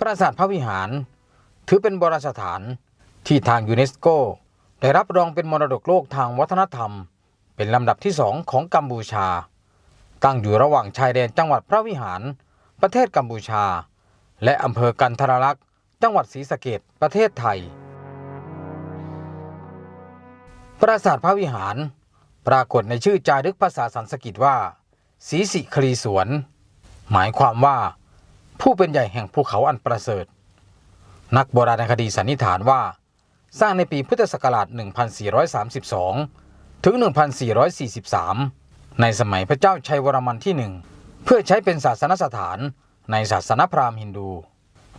ปราสาทพระวิหาร ถือเป็นโบราณสถานที่ทางยูเนสโก ได้รับรองเป็นมรดกโลกทางวัฒนธรรม เป็นลำดับที่สองของกัมพูชา ตั้งอยู่ระหว่างชายแดนจังหวัดพระวิหาร ประเทศกัมพูชา และอำเภอกันทรลักษ์จังหวัดศรีสะเกษประเทศไทย ปราสาทพระวิหาร ปรากฏในชื่อจารึกภาษาสันสกฤตว่าศรีสิคลีสวน หมายความว่า ผู้เป็นใหญ่แห่งภูเขาอันประเสริฐ นักโบราณคดีสันนิษฐานว่า สร้างในปีพุทธศักราช 1432 ถึง 1443 ในสมัยพระเจ้าชัยวรมันที่หนึ่งเพื่อใช้เป็นศาสนสถานในศาสนพราหมณ์ฮินดู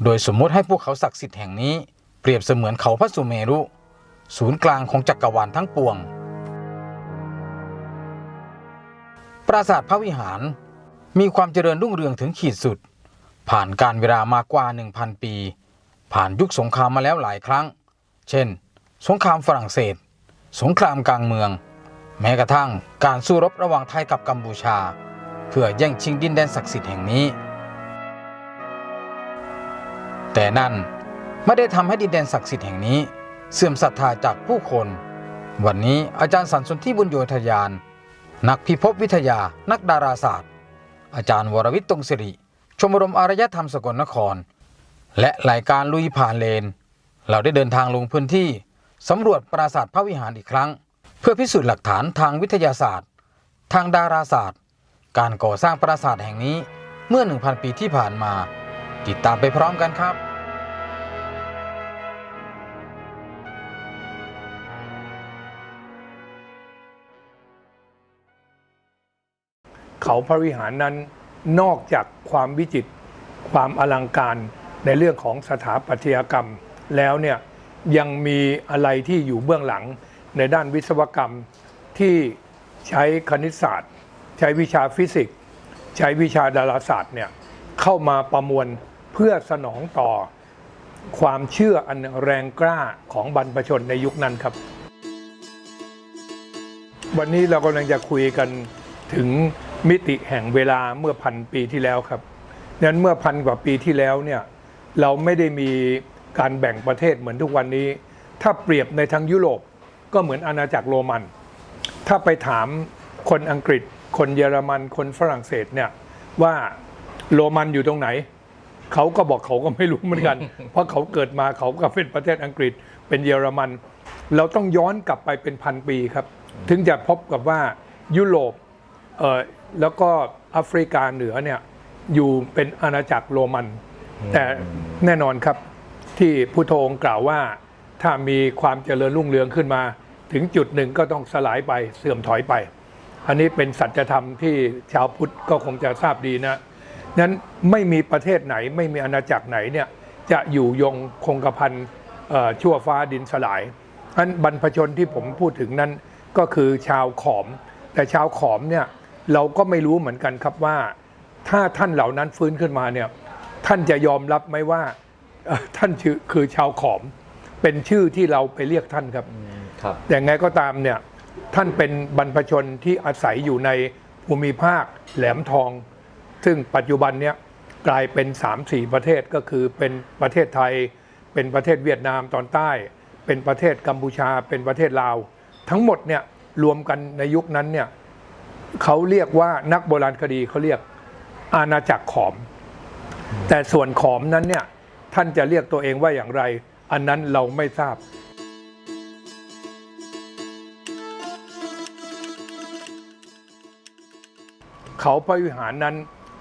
โดยสมมุติให้พวกเขาศักดิ์สิทธิ์แห่งนี้เปรียบเสมือนเขาพระสุเมรุ ศูนย์กลางของจักรวาลทั้งปวง ปราสาทพระวิหารมีความเจริญรุ่งเรืองถึงขีดสุด ผ่านการเวลามากว่า 1,000 ปี ผ่านยุคสงครามมาแล้วหลายครั้ง เช่น สงครามฝรั่งเศส สงครามกลางเมือง แม้กระทั่งการสู้รบระหว่างไทยกับกัมพูชา เพื่อแย่งชิงดินแดนศักดิ์สิทธิ์แห่งนี้ แต่นั่นไม่ได้ทำให้ดินแดนศักดิ์สิทธิ์แห่งนี้ เสื่อมศรัทธาจากผู้คน วันนี้อาจารย์สันสนที่บุญโยธยาน นักพิภพวิทยานักดาราศาสตร์ อาจารย์วรวิทย์ตรงสิริ ชมรมอารยธรรมสกลนคร และรายการลุยผ่านเลน เราได้เดินทางลงพื้นที่สำรวจปราสาทพระวิหารอีกครั้ง เพื่อพิสูจน์หลักฐานทางวิทยาศาสตร์ ทางดาราศาสตร์ การก่อสร้างปราสาทแห่งนี้เมื่อ 1,000 ปีที่ผ่านมา ติดตามไปพร้อมกันครับเขาพระวิหารนั้น นอกจากความวิจิตรความอลังการในเรื่องของสถาปัตยกรรม แล้วเนี่ยยังมีอะไรที่อยู่เบื้องหลังในด้านวิศวกรรมที่ใช้คณิตศาสตร์ ใช้วิชาฟิสิกส์ ใช้วิชาดาราศาสตร์เนี่ยเข้ามาประมวลเพื่อสนองต่อความเชื่ออันแรงกล้าของบรรพชนในยุคนั้นครับ วันนี้เรากำลังจะคุยกันถึง มิติแห่งเวลาเมื่อพันปีที่แล้วครับดังนั้นเมื่อพันกว่าปีที่แล้วเนี่ยเราไม่ได้มีการแบ่งประเทศเหมือนทุกวันนี้ ถ้าเปรียบในทางยุโรปก็เหมือนอาณาจักรโรมัน ถ้าไปถามคนอังกฤษ คนเยอรมัน คนฝรั่งเศสเนี่ยว่าโรมันอยู่ตรงไหน เขาก็บอกเขาก็ไม่รู้เหมือนกัน เพราะเขาเกิดมาเขาก็เป็นประเทศอังกฤษ เป็นเยอรมัน เราต้องย้อนกลับไปเป็นพันปีครับ ถึงจะพบกับว่ายุโรปเอ่อ แล้วก็แอฟริกาเหนือเนี่ยอยู่เป็นอาณาจักรโรมัน แต่แน่นอนครับที่พุทโธองค์กล่าวว่า ถ้ามีความเจริญรุ่งเรืองขึ้นมา ถึงจุดหนึ่งก็ต้องสลายไปเสื่อมถอยไป อันนี้เป็นสัจธรรมที่ชาวพุทธก็คงจะทราบดีนะนั้นไม่มีประเทศไหนไม่มีอาณาจักรไหนเนี่ยจะอยู่ยงคงกระพันเอ่อชั่วฟ้าดินสลายอันบรรพชนที่ผมพูดถึงนั้นก็คือชาวขอม แต่ชาวขอมเนี่ย เราก็ไม่รู้เหมือนกันครับว่า ถ้าท่านเหล่านั้นฟื้นขึ้นมาเนี่ยท่านจะยอมรับไหมว่าเอ่อท่านชื่อคือชาวขอม เป็นชื่อที่เราไปเรียกท่านครับครับแต่ไงก็ตามเนี่ยท่านเป็นบรรพชนที่อาศัยอยู่ในภูมิภาคแหลมทอง ซึ่งปัจจุบันเนี่ยกลายเป็น 3-4 ประเทศก็คือเป็นประเทศไทย เป็นประเทศเวียดนามตอนใต้ เป็นประเทศกัมพูชา เป็นประเทศลาว ทั้งหมดเนี่ยรวมกันในยุคนั้นเนี่ย เขาเรียกว่านักโบราณคดีเขาเรียกอาณาจักรขอม แต่ส่วนขอมนั้นเนี่ยท่านจะเรียกตัวเองว่าอย่างไร อันนั้นเราไม่ทราบ เขาพระวิหารนั้น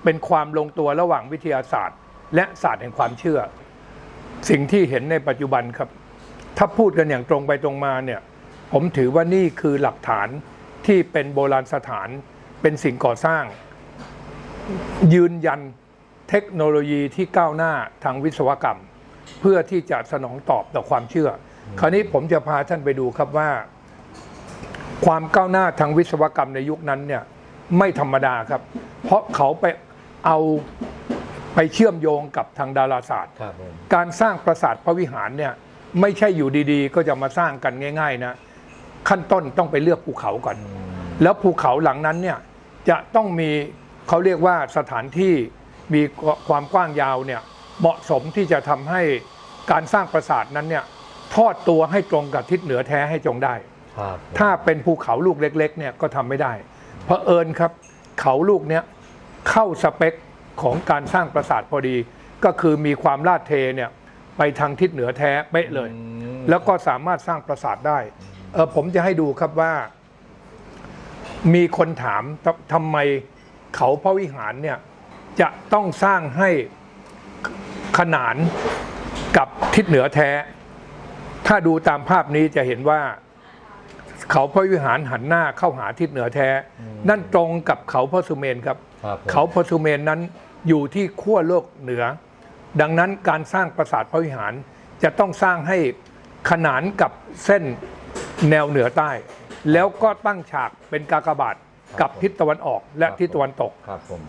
เป็นความลงตัวระหว่างวิทยาศาสตร์ และศาสตร์แห่งความเชื่อ สิ่งที่เห็นในปัจจุบันครับ ถ้าพูดกันอย่างตรงไปตรงมาเนี่ยผมถือว่านี่คือหลักฐาน ที่เป็นโบราณสถานเป็นสิ่งก่อสร้าง ยืนยันเทคโนโลยีที่ก้าวหน้าทางวิศวกรรม เพื่อที่จะสนองตอบต่อความเชื่อ คราวนี้ผมจะพาท่านไปดูครับว่า ความก้าวหน้าทางวิศวกรรมในยุคนั้นเนี่ยไม่ธรรมดาครับ เพราะเขาไปเอาไปเชื่อมโยงกับทางดาราศาสตร์ครับผมการสร้างปราสาทพระวิหารเนี่ยไม่ใช่อยู่ดีๆ ก็จะมาสร้างกันง่าย ๆ นะ ขั้นต้นต้องไปเลือกภูเขาก่อน แล้วภูเขาหลังนั้นเนี่ยจะต้องมีเขาเรียกว่าสถานที่มีความกว้างยาวเนี่ยเหมาะสมที่จะทำให้การสร้างปราสาทนั้นเนี่ยทอดตัวให้ตรงกับทิศเหนือแท้ให้จงได้ครับถ้าเป็นภูเขาลูกเล็กๆเนี่ยก็ทำไม่ได้ เพราะเอิญครับเขาลูกเนี้ยเข้าสเปคของการสร้างปราสาทพอดี ก็คือมีความลาดเทเนี่ยไปทางทิศเหนือแท้เป๊ะเลยอืมแล้วก็สามารถสร้างปราสาทได้ เออผมจะให้ดูครับว่า มีคนถามทำทำไมเขาพระวิหารเนี่ยจะต้องสร้างให้ขนานกับทิศเหนือแท้ ถ้าดูตามภาพนี้จะเห็นว่า เขาพระวิหารหันหน้าเข้าหาทิศเหนือแท้ นั่นตรงกับเขาพระสุเมนครับครับผมเขาพระสุเมนนั้นอยู่ที่ขั้วโลกเหนือ ดังนั้นการสร้างปราสาทพระวิหารจะต้องสร้างให้ขนานกับเส้น แนวเหนือใต้ แล้วก็ตั้งฉากเป็นกากบาทกับทิศตะวันออกและทิศตะวันตก ครับผม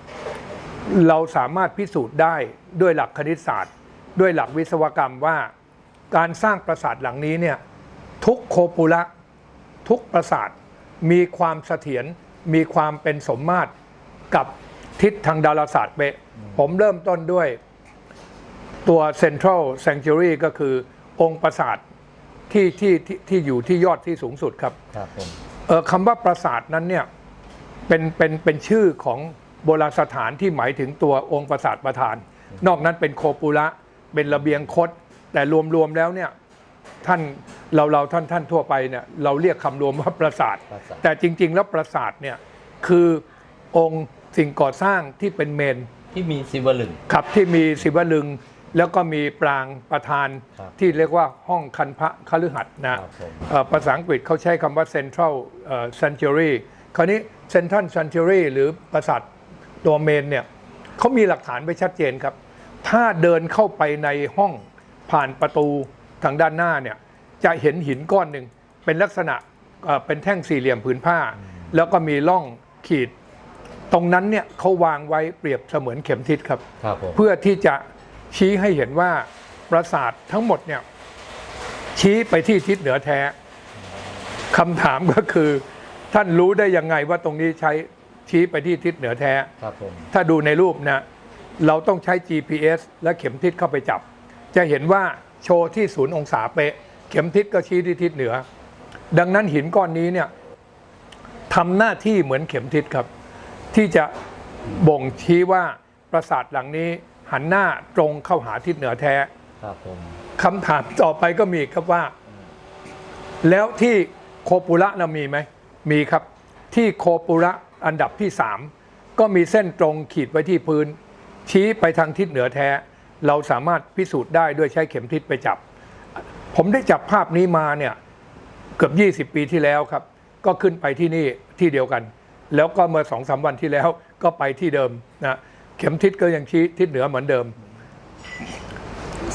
เราสามารถพิสูจน์ได้ด้วยหลักคณิตศาสตร์ ด้วยหลักวิศวกรรมว่า การสร้างปราสาทหลังนี้เนี่ยทุกโคปุระทุกปราสาทมีความเสถียรมีความเป็นสมมาตรกับทิศทางดาราศาสตร์เป๊ะผมเริ่มต้นด้วยตัว Central Sanctuary ก็คือองค์ปราสาท ที่ที่ที่ที่อยู่ที่ยอดที่สูงสุดครับครับผมเออคำว่าปราสาทนั้นเนี่ยเป็นเป็นเป็นชื่อของโบราณสถานที่หมายถึงตัวองค์ปราสาทประธาน นอกนั้นเป็นโคปุระเป็นระเบียงคดแต่รวมๆแล้วเนี่ยท่านเราเราท่านท่านทั่วไปเนี่ยเราเรียกคำรวมว่าปราสาท ปราสาท แต่จริง ๆ แล้วปราสาทเนี่ยคือองค์สิ่งก่อสร้างที่เป็นเมน ที่มีศิวลึง ครับที่มีศิวลึง แล้วก็มีปรางประธานครับที่เรียกว่าห้องคันพระคฤหัสถ์นะครับผม เอ่อภาษาอังกฤษเขาใช้คำว่า central เอ่อ sanctuary คราวนี้ central sanctuary หรือปราสาทตัวเมนเนี่ยเขามีหลักฐานไว้ชัดเจนครับ ถ้าเดินเข้าไปในห้องผ่านประตูทางด้านหน้าเนี่ยจะเห็นหินก้อนหนึ่งเป็นลักษณะเอ่อเป็นแท่งสี่เหลี่ยมผืนผ้า แล้วก็มีร่องขีด ตรงนั้นเนี่ยเขาวางไว้เปรียบเสมือนเข็มทิศครับ ครับผม เพื่อที่จะ ชี้ให้เห็นว่าปราสาททั้งหมดเนี่ยชี้ไปที่ทิศเหนือแท้คำถามก็คือ ท่านรู้ได้ยังไงว่าตรงนี้ใช้ชี้ไปที่ทิศเหนือแท้ครับผมถ้าดูในรูปนะเราต้องใช้ GPS และเข็มทิศเข้าไปจับ จะเห็นว่าโชว์ที่ศูนย์องศาเป๊ะ เข็มทิศก็ชี้ที่ทิศเหนือ ดังนั้นหินก้อนนี้เนี่ยทำหน้าที่เหมือนเข็มทิศครับ ที่จะบ่งชี้ว่าปราสาทหลังนี้ หันหน้าตรงเข้าหาทิศเหนือแท้ครับผมคำถามต่อไปก็มีครับว่า แล้วที่โคปุระเรามีไหมมีครับ ที่โคปุระอันดับที่สามก็มีเส้นตรงขีดไว้ที่พื้น ชี้ไปทางทิศเหนือแท้ เราสามารถพิสูจน์ได้ด้วยใช้เข็มทิศไปจับ ผมได้จับภาพนี้มาเนี่ยเกือบ 20 ปีที่แล้วครับ ก็ขึ้นไปที่นี่ที่เดียวกัน แล้วก็เมื่อสองสามวันที่แล้วก็ไปที่เดิมนะ เข็มทิศก็ยังชี้ทิศเหนือเหมือนเดิม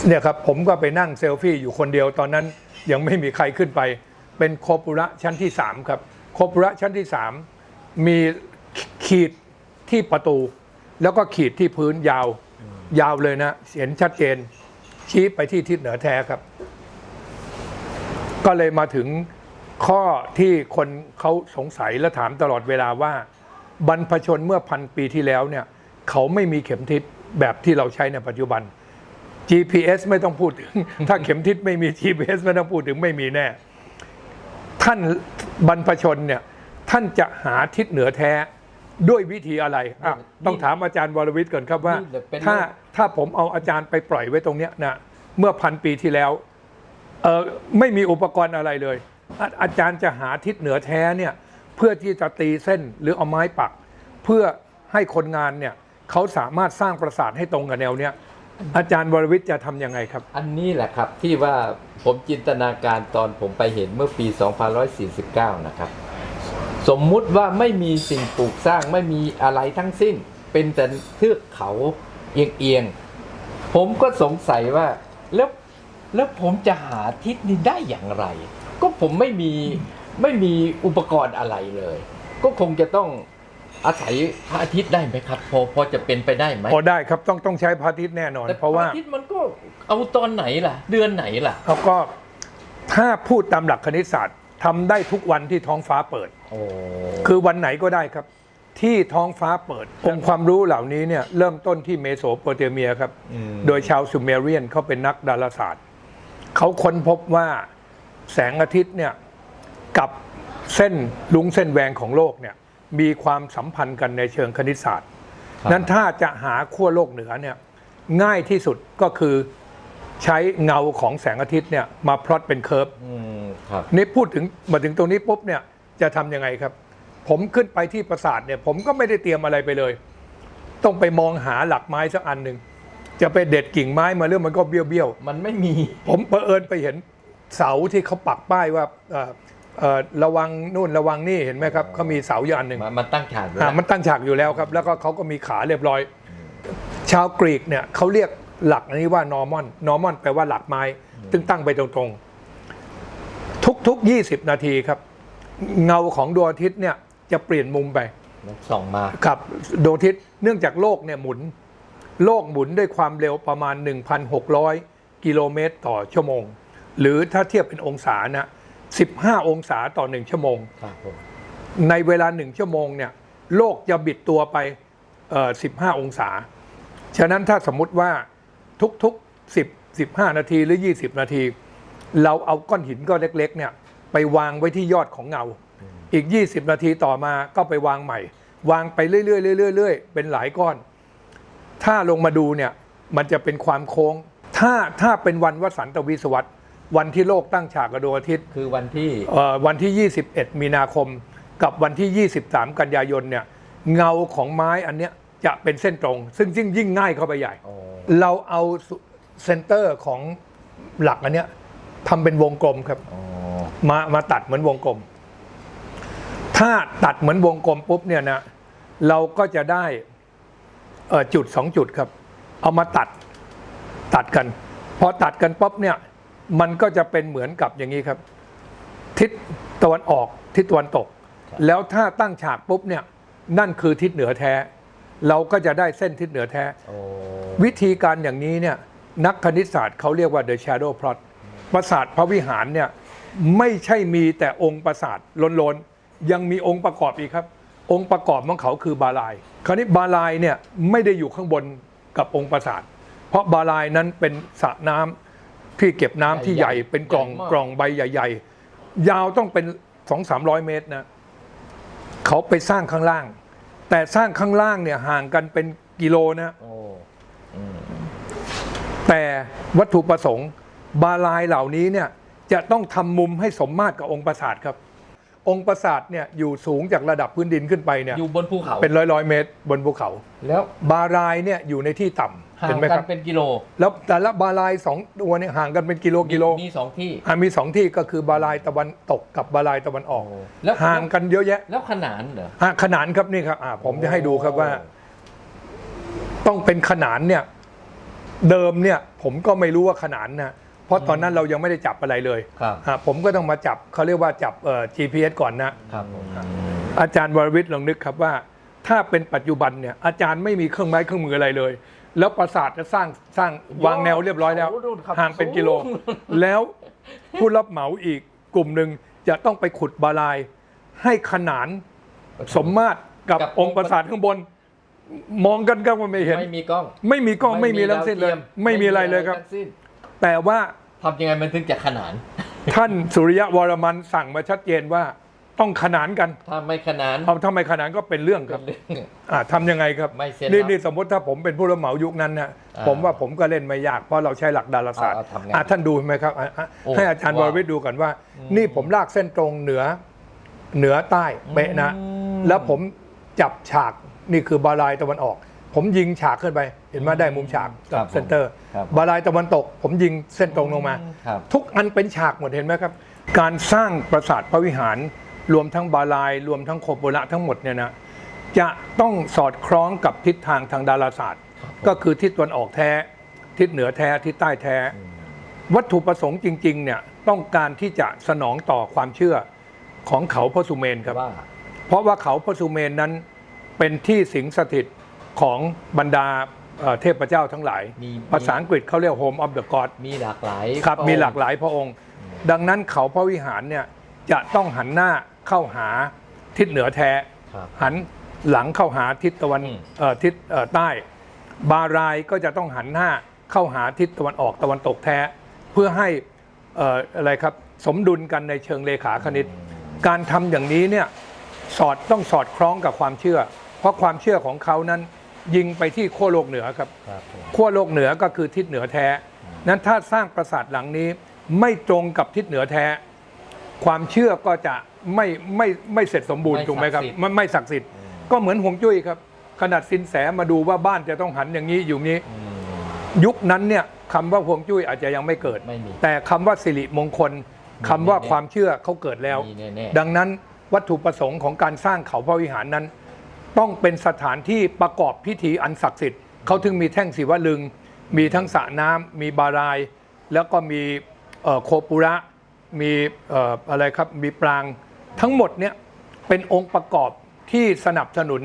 เนี่ยครับผมก็ไปนั่งเซลฟี่อยู่คนเดียวตอนนั้นยังไม่มีใครขึ้นไป เป็นโคปุระชั้นที่3ครับโคปุระชั้นที่3มีขีดที่ประตู แล้วก็ขีดที่พื้นยาว ยาวเลยนะเห็นชัดเจน ชี้ไปที่ทิศเหนือแท้ครับ ก็เลยมาถึงข้อที่คนเขาสงสัยและถามตลอดเวลาว่า บรรพชนเมื่อพันปีที่แล้วเนี่ย เขาไม่มีเข็มทิศแบบที่เราใช้ในปัจจุบัน GPS ไม่ต้องพูดถึง ถ้าเข็มทิศไม่มี GPS ไม่ต้องพูดถึงไม่มีแน่ ท่านบรรพชนเนี่ยท่านจะหาทิศเหนือแท้ด้วยวิธีอะไรอะต้องถามอาจารย์วรวิทย์ก่อนครับว่านี่เดี๋ยวเป็นถ้าถ้าผมเอาอาจารย์ไปปล่อยไว้ตรงเนี้ยนะเมื่อพันปีที่แล้วเออไม่มีอุปกรณ์อะไรเลย อาอาจารย์จะหาทิศเหนือแท้เนี่ยเพื่อที่จะตีเส้นหรือเอาไม้ปัก เพื่อให้คนงานเนี่ย เขาสามารถสร้างปราสาทให้ตรงกับแนวเนี้ยอาจารย์วรวิทย์จะทำยังไงครับ อันนี้แหละครับที่ว่าผมจินตนาการตอนผมไปเห็นเมื่อปี 2549 นะครับ สมมุติว่าไม่มีสิ่งปลูกสร้างไม่มีอะไรทั้งสิ้น เป็นแต่เทือกเขาเอียงๆ ผมก็สงสัยว่าแล้วแล้วผมจะหาทิศนี้ได้อย่างไร ก็ผมไม่มีไม่มีอุปกรณ์อะไรเลย ก็คงจะต้อง อาศัยพระอาทิตย์ได้ไหมครับ พอพอจะเป็นไปได้ไหมพอได้ครับต้องต้องใช้พระอาทิตย์แน่นอน แต่เพราะว่าพอาทิตย์มันก็เอาตอนไหนล่ะ เดือนไหนล่ะเขาก็ถ้าพูดตามหลักคณิตศาสตร์ทำได้ทุกวันที่ท้องฟ้าเปิดโอ้คือวันไหนก็ได้ครับ ที่ท้องฟ้าเปิด องค์ความรู้เหล่านี้เนี่ยเริ่มต้นที่เมโสโปเตเมียครับอืมโดยชาวซูเมเรียนเขาเป็นนักดาราศาสตร์เขาค้นพบว่าแสงอาทิตย์เนี่ยกับเส้นลุงเส้นแหวงของโลกเนี่ย มีความสัมพันธ์กันในเชิงคณิตศาสตร์ครับนั้นถ้าจะหาขั้วโลกเหนือเนี่ยง่ายที่สุดก็คือใช้เงาของแสงอาทิตย์เนี่ยมาพลอตเป็นเคอร์ฟอืมครับนี่พูดถึงมาถึงตรงนี้ปุ๊บเนี่ยจะทำยังไงครับ ผมขึ้นไปที่ปราสาทเนี่ยผมก็ไม่ได้เตรียมอะไรไปเลย ต้องไปมองหาหลักไม้สักอันหนึ่งจะไปเด็ดกิ่งไม้มาเรื่องมันก็เบี้ยวเบี้ยวๆมันไม่มี ผมเผอิญไปเห็นเสาที่เขาปักป้ายว่าเอ่อเอ่อ ระวังนู่นระวังนี่เห็นไหมครับเขามีเสาอยู่อันหนึ่งมันมันตั้งฉากอยู่อ่าแล้วมันตั้งฉากอยู่แล้วครับ แล้วก็เขาก็มีขาเรียบร้อย ชาวกรีกเนี่ยเขาเรียกหลักอันนี้ว่านอร์มอนนอร์มอนแปลว่าหลักไม้ซึ่งตั้งไปตรงๆ ทุกๆ 20 นาทีครับ เงาของดวงอาทิตย์เนี่ยจะเปลี่ยนมุมไปส่องมาครับดวงอาทิตย์เนื่องจากโลกเนี่ยหมุน โลกหมุนด้วยความเร็วประมาณ 1,600 กิโลเมตรต่อชั่วโมง หรือถ้าเทียบเป็นองศานะ 15 องศาต่อ 1 ชั่วโมง ครับผมในเวลา 1 ชั่วโมงเนี่ยโลกจะบิดตัวไปเอ่อ15 องศา ฉะนั้นถ้าสมมุติว่าทุกๆ 10 15 นาทีหรือ 20 นาที เราเอาก้อนหินก้อนเล็กๆเนี่ยไปวางไว้ที่ยอดของเงา อีก 20 นาทีต่อมาก็ไปวางใหม่ วางไปเรื่อยๆเรื่อยๆเรื่อยๆเป็นหลายก้อน ถ้าลงมาดูเนี่ยมันจะเป็นความโค้ง ถ้าถ้าเป็นวันวสันตวิศวรรษ วันที่โลกตั้งฉากกับดวงอาทิตย์คือวันที่เอ่อวันที่ 21 มีนาคม กับวันที่ 23 กันยายนเนี่ยเงาของไม้อันเนี้ยจะเป็นเส้นตรง ซึ่งยิ่งยิ่งง่ายเข้าไปใหญ่ โอ้เราเอาเซนเตอร์ของหลักอันเนี้ยทำเป็นวงกลมครับโอ้มามาตัดเหมือนวงกลม ถ้าตัดเหมือนวงกลมปุ๊บเนี่ยนะเราก็จะได้เอ่อจุดสองจุดครับ เอามาตัดตัดกัน พอตัดกันปุ๊บเนี่ย มันก็จะเป็นเหมือนกับอย่างนี้ครับ ทิศตะวันออกทิศตะวันตก แล้วถ้าตั้งฉากปุ๊บเนี่ยนั่นคือทิศเหนือแท้ เราก็จะได้เส้นทิศเหนือแท้โอ้วิธีการอย่างนี้เนี่ยนักคณิตศาสตร์เขาเรียกว่า the shadow plot ปราสาทพระวิหารเนี่ยไม่ใช่มีแต่องค์ปราสาทล้นๆ ยังมีองค์ประกอบอีกครับ องค์ประกอบของเขาคือบาลาย คราวนี้บาลายเนี่ยไม่ได้อยู่ข้างบนกับองค์ปราสาท เพราะบาลายนั้นเป็นสระน้ำ ที่เก็บน้ำที่ใหญ่เป็นกล่องกล่องใบใหญ่ ๆ ยาวต้องเป็นสองสามร้อยเมตรนะเขาไปสร้างข้างล่าง แต่สร้างข้างล่างเนี่ยห่างกันเป็นกิโลนะ โอ้อืมแต่วัตถุประสงค์บาลายเหล่านี้เนี่ยจะต้องทำมุมให้สมมาตรกับองค์ปราสาทครับ องค์ปราสาทเนี่ยอยู่สูงจากระดับพื้นดินขึ้นไปเนี่ยอยู่บนภูเขาเป็นร้อยร้อยๆเมตรบนภูเขา แล้วบาลายเนี่ยอยู่ในที่ต่ำ ห่าเห็งนไหมกัคนรับ เป็นกิโลแล้วแต่ละบาลายสองตัวเนี่ยห่างกันเป็นกิโลกิโลมีสองที่ อะมีสองที่ก็คือบาลายตะวันตกกับบาลายตะวันออกโอ้แล้ว ห่างกันเยอะแยะแล้วขนานเหรออะขนานครับนี่ครับอะผมจะให้ดูครับว่า ต้องเป็นขนานเนี่ย เดิมเนี่ย ผมก็ไม่รู้ว่าขนานนะเพราะตอนนั้นเรายังไม่ได้จับอะไรเลยครับอะผมก็ต้องมาจับเขาเรียกว่าจับเอ่อ GPS ก่อนนะ ครับผมอาจารย์วรวิทย์ลองนึกครับว่า ถ้าเป็นปัจจุบันเนี่ยอาจารย์ไม่มีเครื่องไม้เครื่องมืออะไรเลย แล้วปราสาทจะสร้างสร้างวางแนวเรียบร้อยแล้ว โอ้โหครับห่างเป็นกิโลแล้วผู้รับเหมาอีกกลุ่มหนึ่งจะต้องไปขุดบาลายให้ขนานสมมาตรกับกับ องค์ปราสาทข้างบน มองกันก็ไม่เห็น ไม่มีกล้องไม่มีกล้องไม่มีทั้งสิ้นเลย ดาวทีไม่มีอะไรเลยครับ ทั้งสิ้นแต่ว่าทำยังไงมันถึงจะขนาน ท่านสุริยะวรมันสั่งมาชัดเจนว่า ต้องขนานกันถ้าไม่ขนานเอาทำไมขนานก็เป็นเรื่องคเป็รับนเรื่องอ่าทำยังไงครับไม่เซ็นนี่รับนี่สมมติถ้าผมเป็นผู้รับเหมายุคนั้นนะอ่าผมว่าผมก็เล่นไม่ยากเพราะเราใช้หลักดาราศาสตร์เอาเอาทำไงอะท่านดูไหมครับอะอะโอ้ให้อาจารย์วว้าวรวิทย์ดูก่อนว่า นี่ผมลากเส้นตรงเหนือเหนือใต้เป๊ะนะอืมแล้วผมจับฉากนี่คือบาลายตะวันออก ผมยิงฉากขึ้นไป เห็นไหมได้มุมฉากครับเซนเตอร์ครับบาลายตะวันตก ผมยิงเส้นตรงลงมาครับทุกอันเป็นฉากหมดเห็นไหมครับ การสร้างปราสาทพระวิหาร รวมทั้งบาลาย รวมทั้งโคโบระทั้งหมดเนี่ยนะจะต้องสอดคล้องกับทิศทางทางดาราศาสตร์ ก็คือทิศตะวันออกแท้ ทิศเหนือแท้ทิศใต้แท้ วัตถุประสงค์จริงๆเนี่ยต้องการที่จะสนองต่อความเชื่อของเขาพระสุเมนครับว่าเพราะว่าเขาพระสุเมนนั้นเป็นที่สิงสถิตของบรรดาเอ่อเทพเจ้าทั้งหลายมีภาษาอังกฤษเขาเรียก Home of the God มีหลากหลายครับพะองค์มีหลากหลายพระองค์ ดังนั้นเขาพระวิหารเนี่ยจะต้องหันหน้า เข้าหาทิศเหนือแท้ ครับหันหลังเข้าหาทิศตะวันอืมเอ่อทิศเอ่อใต้ บารายก็จะต้องหันหน้าเข้าหาทิศตะวันออกตะวันตกแท้ เพื่อให้เอ่ออะไรครับสมดุลกันในเชิงเลขาคณิต การทำอย่างนี้เนี่ยสอดต้องสอดคล้องกับความเชื่อ เพราะความเชื่อของเขานั้นยิงไปที่ขั้วโลกเหนือครับ ครับผมขั้วโลกเหนือก็คือทิศเหนือแท้ นั้นถ้าสร้างปราสาทหลังนี้ไม่ตรงกับทิศเหนือแท้ ความเชื่อก็จะ ไม่ไม่ไม่เสร็จสมบูรณ์ถูกไหมครับไม่ไม่ศักดิ์สิทธิ์ก็เหมือนหวงจุ้ยครับ ขนาดสินแสมาดูว่าบ้านจะต้องหันอย่างนี้อยู่นี้อืมยุคนั้นเนี่ยคำว่าหวงจุ้ยอาจจะยังไม่เกิดไม่มีแต่คำว่าสิริมงคลคำว่าความเชื่อเขาเกิดแล้วมีแน่ๆดังนั้นวัตถุประสงค์ของการสร้างเขาพระวิหารนั้น ต้องเป็นสถานที่ประกอบพิธีอันศักดิ์สิทธิ์เขาถึงมีแท่งศิวลึง มีทั้งสระน้ำมีบาราย แล้วก็มีเอ่อโคปุระมีเอ่ออะไรครับมีปราง ทั้งหมดเนี่ยเป็นองค์ประกอบที่สนับสนุน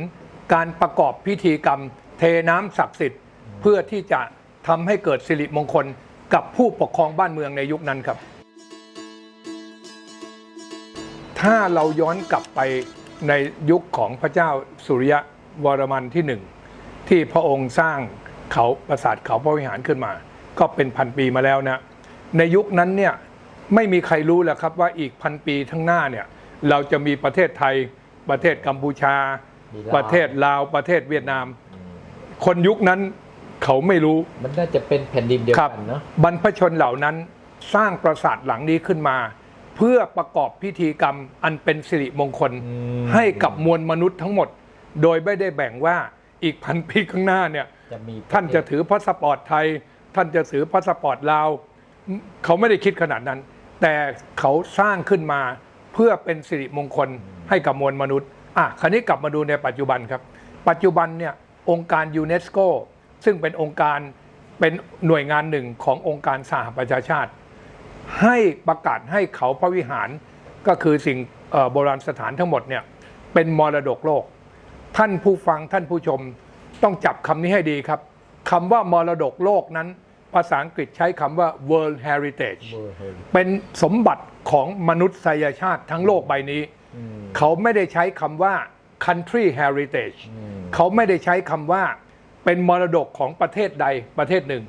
การประกอบพิธีกรรม เทน้ำศักดิ์สิทธิ์ เพื่อที่จะทำให้เกิดสิริมงคลกับผู้ปกครองบ้านเมืองในยุคนั้นครับ ถ้าเราย้อนกลับไปในยุคของพระเจ้าสุริยะวรมันที่หนึ่งที่พระองค์สร้างเขาปราสาทเขาพระวิหารขึ้นมา ก็เป็นพันปีมาแล้วนะในยุคนั้นเนี่ยไม่มีใครรู้แหละครับว่าอีกพันปีข้งหน้าเนี่ย เราจะมีประเทศไทย ประเทศกัมพูชา มีลาว ประเทศลาว ประเทศเวียดนาม คนยุคนั้นเขาไม่รู้ มันน่าจะเป็นแผ่นดินเดียวครับกันเนาะบรรพชนเหล่านั้นสร้างปราสาทหลังนี้ขึ้นมา เพื่อประกอบพิธีกรรมอันเป็นสิริมงคล ให้กับมวลมนุษย์ทั้งหมด โดยไม่ได้แบ่งว่าอีกพันปีข้างหน้าเนี่ย จะมีท่านจะถือพาสปอร์ตไทย ท่านจะถือพาสปอร์ตลาว เขาไม่ได้คิดขนาดนั้น แต่เขาสร้างขึ้นมา เพื่อเป็นสิริมงคลให้กับมวลมนุษย์อะคราวนี้กลับมาดูในปัจจุบันครับ ปัจจุบันเนี่ยองค์การยูเนสโกซึ่งเป็นองค์การเป็นหน่วยงานหนึ่งขององค์การสหประชาชาติ ให้ประกาศให้เขาพระวิหารก็คือสิ่งเอ่อโบราณสถานทั้งหมดเนี่ยเป็นมรดกโลก ท่านผู้ฟังท่านผู้ชมต้องจับคำนี้ให้ดีครับคำว่ามรดกโลกนั้น ภาษาอังกฤษใช้คำว่า World Heritage เบอร์เฮยเป็นสมบัติของมนุษยชาติทั้งโลกใบนี้อืมเขาไม่ได้ใช้คำว่า country heritage อืมเขาไม่ได้ใช้คำว่าเป็นมรดกของประเทศใดประเทศหนึ่ง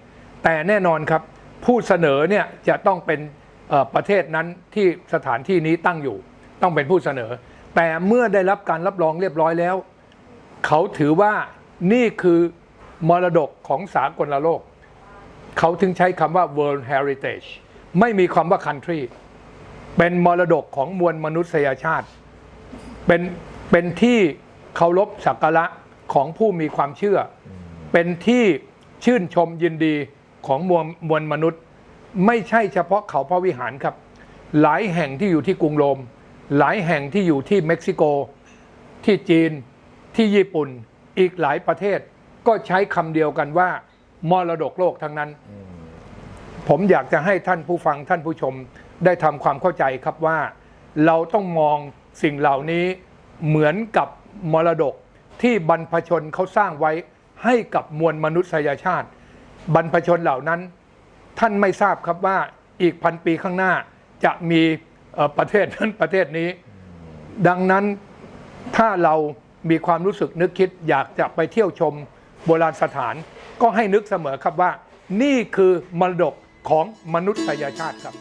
แต่แน่นอนครับผู้เสนอเนี่ยจะต้องเป็นเอ่อประเทศนั้นที่สถานที่นี้ตั้งอยู่ ต้องเป็นผู้เสนอ แต่เมื่อได้รับการรับรองเรียบร้อยแล้ว เขาถือว่านี่คือมรดกของสากลโลก เขาถึงใช้คำว่า World Heritage ไม่มีคำว่า country เป็นมรดกของมวลมนุษยชาติ เป็นเป็นที่เคารพสักการะของผู้มีความเชื่อ เป็นที่ชื่นชมยินดีของมวลมวลมนุษย์ ไม่ใช่เฉพาะเขาพระวิหารครับ หลายแห่งที่อยู่ที่กรุงโรม หลายแห่งที่อยู่ที่เม็กซิโก ที่จีน ที่ญี่ปุ่น อีกหลายประเทศก็ใช้คำเดียวกันว่า มรดกโลกทั้งนั้น ผมอยากจะให้ท่านผู้ฟังท่านผู้ชมได้ทำความเข้าใจครับว่า เราต้องมองสิ่งเหล่านี้เหมือนกับมรดกที่บรรพชนเขาสร้างไว้ให้กับมวลมนุษยชาติ บรรพชนเหล่านั้น ท่านไม่ทราบครับว่าอีกพันปีข้างหน้าจะมีเอ่อประเทศนั้นประเทศนี้ ดังนั้นถ้าเรามีความรู้สึกนึกคิดอยากจะไปเที่ยวชมโบราณสถาน ก็ให้นึกเสมอครับว่า นี่คือมรดกของมนุษยชาติครับ